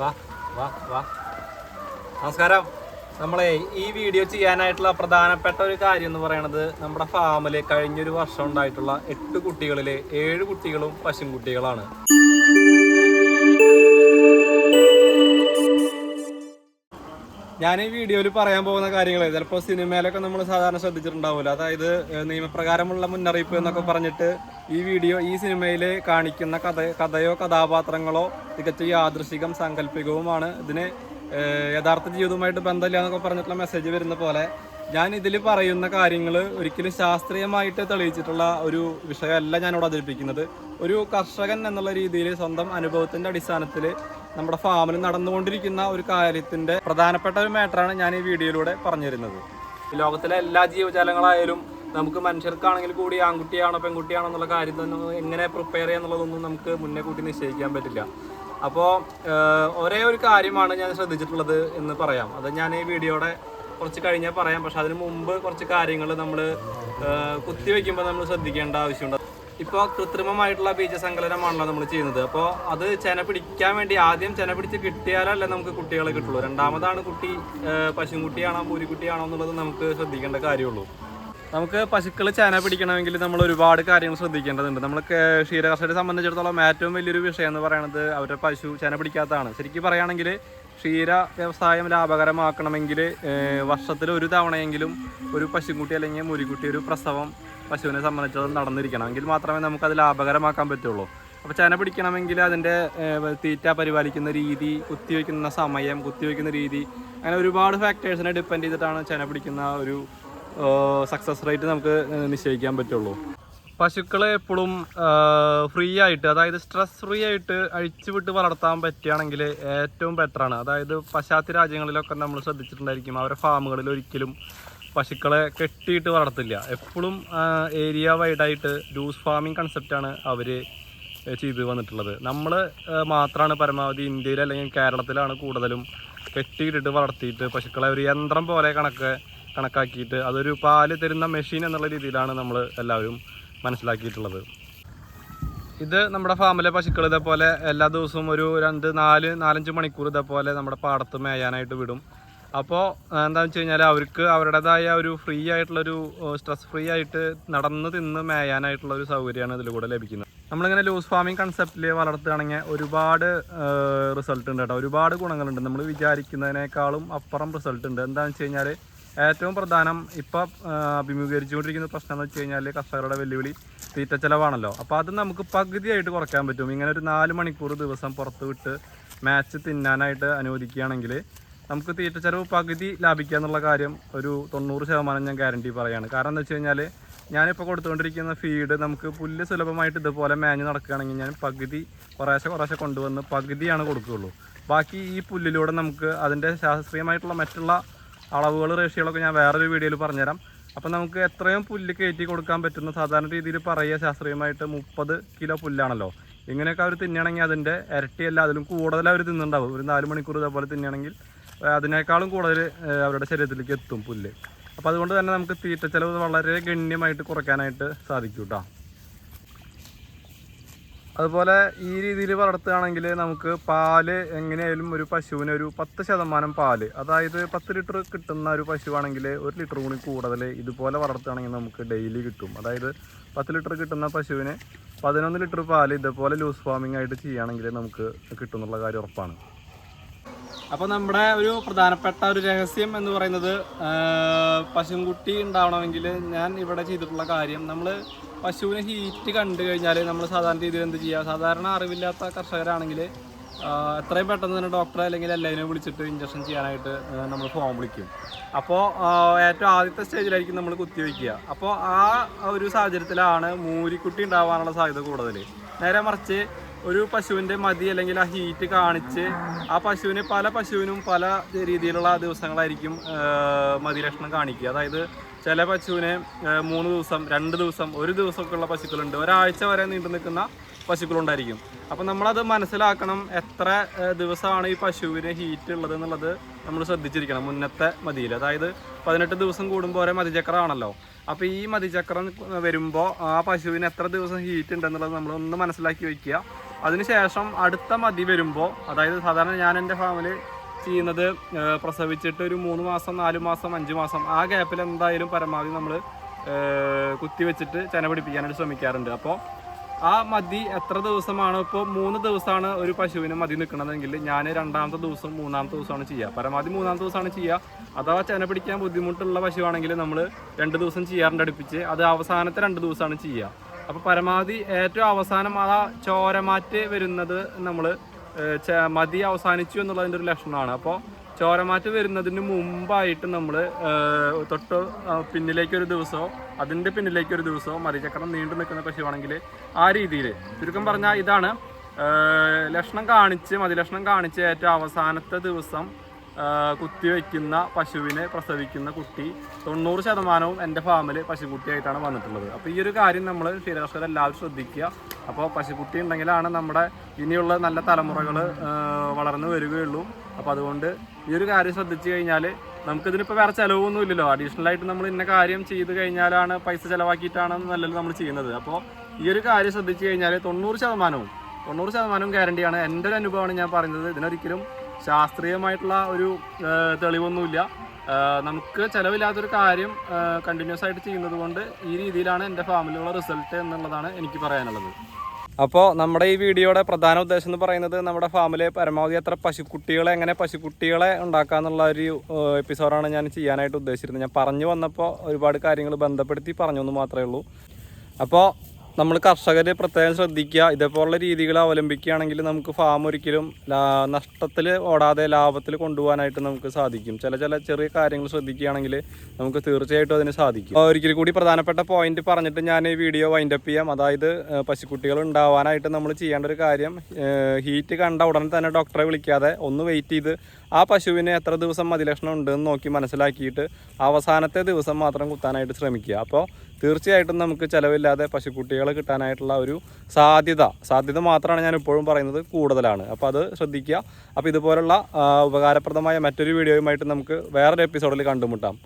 വാ വാ വാ. നമസ്കാരം. നമ്മളെ ഈ വീഡിയോ ചെയ്യാനായിട്ടുള്ള പ്രധാനപ്പെട്ട ഒരു കാര്യം എന്ന് പറയുന്നത് നമ്മുടെ ഫാമിൽ കഴിഞ്ഞൊരു വർഷം ഉണ്ടായിട്ടുള്ള എട്ട് കുട്ടികളിലെ ഏഴ് കുട്ടികളും പശുക്കുട്ടികളാണ് ഞാൻ ഈ വീഡിയോയിൽ പറയാൻ പോകുന്ന കാര്യങ്ങൾ ചിലപ്പോൾ സിനിമയിലൊക്കെ നമ്മൾ സാധാരണ ശ്രദ്ധിച്ചിട്ടുണ്ടാവില്ല അതായത് നിയമപ്രകാരമുള്ള മുന്നറിയിപ്പ് എന്നൊക്കെ പറഞ്ഞിട്ട് ഈ വീഡിയോ ഈ സിനിമയിൽ കാണിക്കുന്ന കഥ കഥയോ കഥാപാത്രങ്ങളോ തികച്ചും യാദൃശികം സാങ്കല്പികവുമാണ്. ഇതിന് യഥാർത്ഥ ജീവിതവുമായിട്ട് ബന്ധമില്ല എന്നൊക്കെ പറഞ്ഞിട്ടുള്ള മെസ്സേജ് വരുന്ന പോലെ ഞാൻ ഇതിൽ പറയുന്ന കാര്യങ്ങൾ ഒരിക്കലും ശാസ്ത്രീയമായിട്ട് തെളിയിച്ചിട്ടുള്ള ഒരു വിഷയമല്ല ഞാനിവിടെ അവതരിപ്പിക്കുന്നത്. ഒരു കർഷകൻ എന്നുള്ള രീതിയിൽ സ്വന്തം അനുഭവത്തിന്റെ അടിസ്ഥാനത്തിൽ നമ്മുടെ ഫാമിൽ നടന്നുകൊണ്ടിരിക്കുന്ന ഒരു കാര്യത്തിന്റെ പ്രധാനപ്പെട്ട ഒരു മാറ്ററാണ് ഞാൻ ഈ വീഡിയോയിലൂടെ പറഞ്ഞു തരുന്നത് ഈ ലോകത്തിലെ എല്ലാ ജീവജാലങ്ങളായാലും നമുക്ക് മനുഷ്യർക്കാണെങ്കിൽ കൂടി ആൺകുട്ടിയാണോ പെൺകുട്ടിയാണോ എന്നുള്ള കാര്യത്തിൽ എങ്ങനെ പ്രിപ്പയർ ചെയ്യാന്നുള്ളതൊന്നും നമുക്ക് മുന്നേ കൂട്ടി നിശ്ചയിക്കാൻ പറ്റില്ല. അപ്പോൾ ഒരേ ഒരു കാര്യമാണ് ഞാൻ ശ്രദ്ധിച്ചിട്ടുള്ളത് എന്ന് പറയാം. അത് ഞാൻ ഈ വീഡിയോയുടെ കുറച്ച് കഴിഞ്ഞാൽ പറയാം. പക്ഷെ അതിന് മുമ്പ് കുറച്ച് കാര്യങ്ങൾ നമ്മൾ കുത്തിവെക്കുമ്പോൾ നമ്മൾ ശ്രദ്ധിക്കേണ്ട ആവശ്യമുണ്ട്. ഇപ്പോൾ കൃത്രിമമായിട്ടുള്ള ബീജസങ്കലനമാണല്ലോ നമ്മൾ ചെയ്യുന്നത്. അപ്പോൾ അത് ചെന പിടിക്കാൻ വേണ്ടി ആദ്യം ചെന പിടിച്ച് കിട്ടിയാലല്ല നമുക്ക് കുട്ടികളെ കിട്ടുള്ളൂ. രണ്ടാമതാണ് കുട്ടി പശുക്കുട്ടിയാണോ പൂരിക്കുട്ടിയാണോ എന്നുള്ളത് നമുക്ക് ശ്രദ്ധിക്കേണ്ട കാര്യമുള്ളൂ. നമുക്ക് പശുക്കൾ ചേന പിടിക്കണമെങ്കിൽ നമ്മൾ ഒരുപാട് കാര്യങ്ങൾ ശ്രദ്ധിക്കേണ്ടതുണ്ട്. നമ്മൾ ക്ഷീരകർഷകരെ സംബന്ധിച്ചിടത്തോളം ഏറ്റവും വലിയൊരു വിഷയം എന്ന് പറയുന്നത് അവരുടെ പശു ചേന പിടിക്കാത്തതാണ്. ശരിക്കും പറയുകയാണെങ്കിൽ ക്ഷീര വ്യവസായം ലാഭകരമാക്കണമെങ്കിൽ വർഷത്തിൽ ഒരു തവണയെങ്കിലും ഒരു പശുക്കുട്ടി അല്ലെങ്കിൽ മുരിക്കുട്ടി ഒരു പ്രസവം പശുവിനെ സംബന്ധിച്ചിടത്തോളം നടന്നിരിക്കണം എങ്കിൽ മാത്രമേ നമുക്ക് അത് ലാഭകരമാക്കാൻ പറ്റുള്ളൂ. അപ്പോൾ ചേന പിടിക്കണമെങ്കിൽ അതിന്റെ തീറ്റ പരിപാലിക്കുന്ന രീതി കുത്തിവെക്കുന്ന സമയം കുത്തിവെക്കുന്ന രീതി അങ്ങനെ ഒരുപാട് ഫാക്ടേഴ്സിനെ ഡിപ്പെൻഡ് ചെയ്തിട്ടാണ് ചേന പിടിക്കുന്ന ഒരു സക്സസ് റേറ്റ് നമുക്ക് നിശ്ചയിക്കാൻ പറ്റുള്ളൂ. പശുക്കളെ എപ്പോഴും ഫ്രീ ആയിട്ട് അതായത് സ്ട്രെസ് ഫ്രീ ആയിട്ട് അഴിച്ചുവിട്ട് വളർത്താൻ പറ്റുകയാണെങ്കിൽ ഏറ്റവും ബെറ്ററാണ് അതായത് പാശ്ചാത്യ രാജ്യങ്ങളിലൊക്കെ നമ്മൾ ശ്രദ്ധിച്ചിട്ടുണ്ടായിരിക്കും അവരുടെ ഫാമുകളിൽ ഒരിക്കലും പശുക്കളെ കെട്ടിയിട്ട് വളർത്തില്ല. എപ്പോഴും ഏരിയ വൈഡായിട്ട് ലൂസ് ഫാമിംഗ് കൺസെപ്റ്റാണ് അവർ ചെയ്ത് വന്നിട്ടുള്ളത്. നമ്മൾ മാത്രമാണ് പരമാവധി ഇന്ത്യയിൽ അല്ലെങ്കിൽ കേരളത്തിലാണ് കൂടുതലും കെട്ടിയിട്ടിട്ട് വളർത്തിയിട്ട് പശുക്കളെ ഒരു യന്ത്രം പോലെ കണക്ക് കണക്കാക്കിയിട്ട് അതൊരു പാൽ തരുന്ന മെഷീൻ എന്നുള്ള രീതിയിലാണ് നമ്മൾ എല്ലാവരും മനസ്സിലാക്കിയിട്ടുള്ളത്. ഇത് നമ്മുടെ ഫാമിലെ പശുക്കൾ ഇതേപോലെ എല്ലാ ദിവസവും ഒരു രണ്ട് നാല് നാലഞ്ച് മണിക്കൂർ ഇതേപോലെ നമ്മുടെ പാടത്ത് മേയാനായിട്ട് വിടും. അപ്പോൾ എന്താണെന്ന് വെച്ച് കഴിഞ്ഞാൽ അവർക്ക് അവരുടേതായ ഒരു ഫ്രീ ആയിട്ടുള്ളൊരു സ്ട്രെസ് ഫ്രീ ആയിട്ട് നടന്ന് തിന്ന് മേയാനായിട്ടുള്ള ഒരു സൗകര്യമാണ് ഇതിലൂടെ ലഭിക്കുന്നത്. നമ്മളിങ്ങനെ ലൂസ് ഫാമിംഗ് കൺസെപ്റ്റിൽ വളർത്തുകയാണെങ്കിൽ ഒരുപാട് റിസൾട്ട് ഉണ്ട് കേട്ടോ. ഒരുപാട് ഗുണങ്ങളുണ്ട്. നമ്മൾ വിചാരിക്കുന്നതിനേക്കാളും അപ്പുറം റിസൾട്ട് ഉണ്ട്. എന്താണെന്ന് വെച്ച് കഴിഞ്ഞാൽ ഏറ്റവും പ്രധാനം ഇപ്പോൾ അഭിമുഖീകരിച്ചുകൊണ്ടിരിക്കുന്ന പ്രശ്നം എന്ന് വെച്ച് കഴിഞ്ഞാൽ കർഷകരുടെ വെല്ലുവിളി തീറ്റ ചിലവാണല്ലോ. അപ്പോൾ അത് നമുക്ക് പകുതിയായിട്ട് കുറയ്ക്കാൻ പറ്റും. ഇങ്ങനെ ഒരു നാല് മണിക്കൂർ ദിവസം പുറത്ത് വിട്ട് മാച്ച് തിന്നാനായിട്ട് അനുവദിക്കുകയാണെങ്കിൽ നമുക്ക് തീറ്റ ചെലവ് പകുതി ലാഭിക്കുക എന്നുള്ള കാര്യം ഒരു തൊണ്ണൂറ് ശതമാനം ഞാൻ ഗ്യാരണ്ടി പറയുകയാണ് കാരണം എന്താ വെച്ച് കഴിഞ്ഞാൽ ഞാനിപ്പോൾ കൊടുത്തുകൊണ്ടിരിക്കുന്ന ഫീഡ് നമുക്ക് പുല്ല് സുലഭമായിട്ട് ഇതുപോലെ മേഞ്ഞ് നടക്കുകയാണെങ്കിൽ ഞാൻ പകുതി കുറേശ്ശെ കുറേശ്ശെ കൊണ്ടുവന്ന് പകുതിയാണ് കൊടുക്കുകയുള്ളൂ. ബാക്കി ഈ പുല്ലിലൂടെ നമുക്ക് അതിന്റെ ശാസ്ത്രീയമായിട്ടുള്ള മറ്റുള്ള അളവുകൾ റേഷ്യകളൊക്കെ ഞാൻ വേറൊരു വീഡിയോയിൽ പറഞ്ഞുതരാം. അപ്പം നമുക്ക് എത്രയും പുല്ല് കയറ്റി കൊടുക്കാൻ പറ്റുന്ന സാധാരണ രീതിയിൽ പറയുക ശാസ്ത്രീയമായിട്ട് മുപ്പത് കിലോ പുല്ലാണല്ലോ. ഇങ്ങനെയൊക്കെ അവർ തിന്നുകയാണെങ്കിൽ അതിന്റെ ഇരട്ടിയല്ല അതിലും കൂടുതൽ അവർ തിന്നുണ്ടാവും ഒരു നാല് മണിക്കൂർ ഇതേപോലെ തിന്നുകയാണെങ്കിൽ അതിനേക്കാളും കൂടുതൽ അവരുടെ ശരീരത്തിലേക്ക് എത്തും പുല്ല്. അപ്പോൾ അതുകൊണ്ട് തന്നെ നമുക്ക് തീറ്റ ചിലവ് വളരെ ഗണ്യമായിട്ട് കുറയ്ക്കാനായിട്ട് സാധിക്കും കേട്ടോ അതുപോലെ ഈ രീതിയിൽ വളർത്തുകയാണെങ്കിൽ നമുക്ക് പാൽ എങ്ങനെയായാലും ഒരു പശുവിന് ഒരു പത്ത് ശതമാനം പാൽ അതായത് പത്ത് ലിറ്റർ കിട്ടുന്ന ഒരു പശുവാണെങ്കിൽ ഒരു ലിറ്റർ കൂടി കൂടുതൽ ഇതുപോലെ വളർത്തുകയാണെങ്കിൽ നമുക്ക് ഡെയിലി കിട്ടും. അതായത് പത്ത് ലിറ്റർ കിട്ടുന്ന പശുവിന് പതിനൊന്ന് ലിറ്റർ പാൽ ഇതുപോലെ ലൂസ് ഫാമിംഗ് ആയിട്ട് ചെയ്യുകയാണെങ്കിൽ നമുക്ക് കിട്ടും എന്നുള്ള കാര്യം ഉറപ്പാണ്. അപ്പോൾ നമ്മുടെ ഒരു പ്രധാനപ്പെട്ട ഒരു രഹസ്യം എന്ന് പറയുന്നത് പശുക്കുട്ടി ഉണ്ടാവണമെങ്കിൽ ഞാൻ ഇവിടെ ചെയ്തിട്ടുള്ള കാര്യം നമ്മൾ പശുവിനെ ഹീറ്റ് കണ്ടു കഴിഞ്ഞാൽ നമ്മൾ സാധാരണ രീതിയിൽ എന്ത് ചെയ്യുക സാധാരണ അറിവില്ലാത്ത കർഷകരാണെങ്കിൽ എത്രയും പെട്ടെന്ന് തന്നെ ഡോക്ടറെ അല്ലെങ്കിൽ എല്ലാവരും വിളിച്ചിട്ട് ഇഞ്ചക്ഷൻ ചെയ്യാനായിട്ട് നമ്മൾ ഫോം വിളിക്കും. അപ്പോൾ ഏറ്റവും ആദ്യത്തെ സ്റ്റേജിലായിരിക്കും നമ്മൾ കുത്തിവെക്കുക അപ്പോൾ ആ ഒരു സാഹചര്യത്തിലാണ് മൂരിക്കുട്ടി ഉണ്ടാവാനുള്ള സാധ്യത കൂടുതൽ നേരെ മറിച്ച് ഒരു പശുവിന്റെ മതി അല്ലെങ്കിൽ ആ ഹീറ്റ് കാണിച്ച് ആ പശുവിന് പല പശുവിനും പല രീതിയിലുള്ള ദിവസങ്ങളായിരിക്കും മതി ലക്ഷണം കാണിക്കുക. അതായത് ചില പശുവിനെ മൂന്ന് ദിവസം രണ്ട് ദിവസം ഒരു ദിവസമൊക്കെ ഉള്ള പശുക്കളുണ്ട്. ഒരാഴ്ച വരെ നീണ്ടു നിൽക്കുന്ന പശുക്കളുണ്ടായിരിക്കും. അപ്പം നമ്മളത് മനസ്സിലാക്കണം എത്ര ദിവസമാണ് ഈ പശുവിന് ഹീറ്റ് ഉള്ളത് എന്നുള്ളത് നമ്മൾ ശ്രദ്ധിച്ചിരിക്കണം മുന്നത്തെ മതിയിൽ. അതായത് പതിനെട്ട് ദിവസം കൂടുമ്പോൾ ഒരേ മതിചക്രമാണല്ലോ. അപ്പോൾ ഈ മതിചക്രം വരുമ്പോൾ ആ പശുവിന് എത്ര ദിവസം ഹീറ്റ് ഉണ്ടെന്നുള്ളത് നമ്മൾ ഒന്ന് മനസ്സിലാക്കി വെക്കുക അതിനുശേഷം അടുത്ത മതി വരുമ്പോൾ അതായത് സാധാരണ ഞാൻ എന്റെ ഫാമിൽ ചെയ്യുന്നത് പ്രസവിച്ചിട്ട് ഒരു മൂന്ന് മാസം നാല് മാസം അഞ്ച് മാസം ആ ഗ്യാപ്പിൽ എന്തായാലും പരമാവധി നമ്മൾ കുത്തി വെച്ചിട്ട് ചെന പിടിപ്പിക്കാനായിട്ട് ശ്രമിക്കാറുണ്ട്. അപ്പോൾ ആ മതി എത്ര ദിവസമാണ് ഇപ്പോൾ മൂന്ന് ദിവസമാണ് ഒരു പശുവിന് മതി നിൽക്കണതെങ്കിൽ ഞാൻ രണ്ടാമത്തെ ദിവസം മൂന്നാമത്തെ ദിവസമാണ് ചെയ്യുക പരമാവധി മൂന്നാമത്തെ ദിവസമാണ് ചെയ്യുക അഥവാ ചെന പിടിക്കാൻ ബുദ്ധിമുട്ടുള്ള പശുവാണെങ്കിൽ നമ്മൾ രണ്ട് ദിവസം ചെയ്യാറുണ്ട് അടുപ്പിച്ച്. അത് അവസാനത്തെ രണ്ട് ദിവസമാണ് ചെയ്യുക അപ്പോൾ പരമാവധി ഏറ്റവും അവസാനം ആ ചോരമാറ്റ് വരുന്നത് നമ്മൾ മതി അവസാനിച്ചു എന്നുള്ളതിന്റെ ഒരു ലക്ഷണമാണ്. അപ്പോൾ ചോരമാറ്റ് വരുന്നതിന് മുമ്പായിട്ട് നമ്മൾ തൊട്ട് പിന്നിലേക്കൊരു ദിവസമോ അതിന്റെ പിന്നിലേക്കൊരു ദിവസമോ മറിചക്രം നീണ്ടു നിൽക്കുന്ന പശുവാണെങ്കിൽ ആ രീതിയിൽ ചുരുക്കം പറഞ്ഞാൽ ഇതാണ് ലക്ഷണം കാണിച്ച് മതിലക്ഷണം കാണിച്ച് ഏറ്റവും അവസാനത്തെ ദിവസം കുത്തിവെക്കുന്ന പശുവിനെ പ്രസവിക്കുന്ന കുട്ടി തൊണ്ണൂറ് ശതമാനവും എന്റെ ഫാമിൽ പശുക്കുട്ടിയായിട്ടാണ് വന്നിട്ടുള്ളത്. അപ്പോൾ ഈ ഒരു കാര്യം നമ്മൾ ക്ഷീരകർഷകർ എല്ലാവരും ശ്രദ്ധിക്കുക. അപ്പോൾ പശുക്കുട്ടി ഉണ്ടെങ്കിലാണ് നമ്മുടെ ഇനിയുള്ള നല്ല തലമുറകൾ വളർന്നു വരികയുള്ളൂ. അപ്പോൾ അതുകൊണ്ട് ഈ ഒരു കാര്യം ശ്രദ്ധിച്ചു കഴിഞ്ഞാൽ നമുക്കിതിനിപ്പോൾ വേറെ ചിലവൊന്നും ഇല്ലല്ലോ. അഡീഷണൽ ആയിട്ട് നമ്മൾ ഇന്ന കാര്യം ചെയ്ത് കഴിഞ്ഞാലാണ് പൈസ ചിലവാക്കിയിട്ടാണ് നല്ലത് നമ്മൾ ചെയ്യുന്നത്. അപ്പോൾ ഈ ഒരു കാര്യം ശ്രദ്ധിച്ചു കഴിഞ്ഞാൽ തൊണ്ണൂറ് ശതമാനവും തൊണ്ണൂറ് ശതമാനവും ഗ്യാരണ്ടിയാണ് എന്റെ ഒരു അനുഭവമാണ് ഞാൻ പറയുന്നത്. ഇതിനൊരിക്കലും ശാസ്ത്രീയമായിട്ടുള്ള ഒരു തെളിവൊന്നുമില്ല. നമുക്ക് ചിലവില്ലാത്തൊരു കാര്യം കണ്ടിന്യൂസ് ആയിട്ട് ചെയ്യുന്നത് കൊണ്ട് ഈ രീതിയിലാണ് എന്റെ ഫാമിലിയുള്ള റിസൾട്ട് എന്നുള്ളതാണ് എനിക്ക് പറയാനുള്ളത്. അപ്പോൾ നമ്മുടെ ഈ വീഡിയോയുടെ പ്രധാന ഉദ്ദേശം എന്ന് പറയുന്നത് നമ്മുടെ ഫാമിലെ പരമാവധി എത്ര പശുക്കുട്ടികളെ എങ്ങനെ പശുക്കുട്ടികളെ ഉണ്ടാക്കുക എന്നുള്ള ഒരു എപ്പിസോഡാണ് ഞാൻ ചെയ്യാനായിട്ട് ഉദ്ദേശിച്ചിരുന്നത്. ഞാൻ പറഞ്ഞു വന്നപ്പോൾ ഒരുപാട് കാര്യങ്ങൾ ബന്ധപ്പെടുത്തി പറഞ്ഞു എന്ന് മാത്രമേ ഉള്ളൂ. അപ്പോൾ നമ്മൾ കർഷകർ പ്രത്യേകം ശ്രദ്ധിക്കുക. ഇതേപോലുള്ള രീതികൾ അവലംബിക്കുകയാണെങ്കിൽ നമുക്ക് ഫാം ഒരിക്കലും നഷ്ടത്തിൽ ഓടാതെ ലാഭത്തിൽ കൊണ്ടുപോകാനായിട്ട് നമുക്ക് സാധിക്കും. ചില ചില ചെറിയ കാര്യങ്ങൾ ശ്രദ്ധിക്കുകയാണെങ്കിൽ നമുക്ക് തീർച്ചയായിട്ടും അതിന് സാധിക്കും. ഒരിക്കൽ കൂടി പ്രധാനപ്പെട്ട പോയിന്റ് പറഞ്ഞിട്ട് ഞാൻ ഈ വീഡിയോ വൈൻഡപ്പ് ചെയ്യാം. അതായത് പശുക്കുട്ടികൾ ഉണ്ടാവാനായിട്ട് നമ്മൾ ചെയ്യേണ്ട ഒരു കാര്യം ഹീറ്റ് കണ്ട ഉടനെ തന്നെ ഡോക്ടറെ വിളിക്കാതെ ഒന്ന് വെയിറ്റ് ചെയ്ത് ആ പശുവിന് എത്ര ദിവസം മതിലക്ഷണം ഉണ്ടെന്ന് നോക്കി മനസ്സിലാക്കിയിട്ട് അവസാനത്തെ ദിവസം മാത്രം കുത്താനായിട്ട് ശ്രമിക്കുക. അപ്പോൾ തീർച്ചയായിട്ടും നമുക്ക് ചിലവില്ലാതെ പശുക്കുട്ടികളെ കിട്ടാനായിട്ടുള്ള ഒരു സാധ്യത. സാധ്യത മാത്രമാണ് ഞാൻ ഇപ്പോഴും പറയുന്നത് കൂടുതലാണ്. അപ്പോൾ അത് ശ്രദ്ധിക്കുക. അപ്പോൾ ഇതുപോലുള്ള ഉപകാരപ്രദമായ മറ്റൊരു വീഡിയോയുമായിട്ട് നമുക്ക് വേറൊരു എപ്പിസോഡിൽ കണ്ടുമുട്ടാം.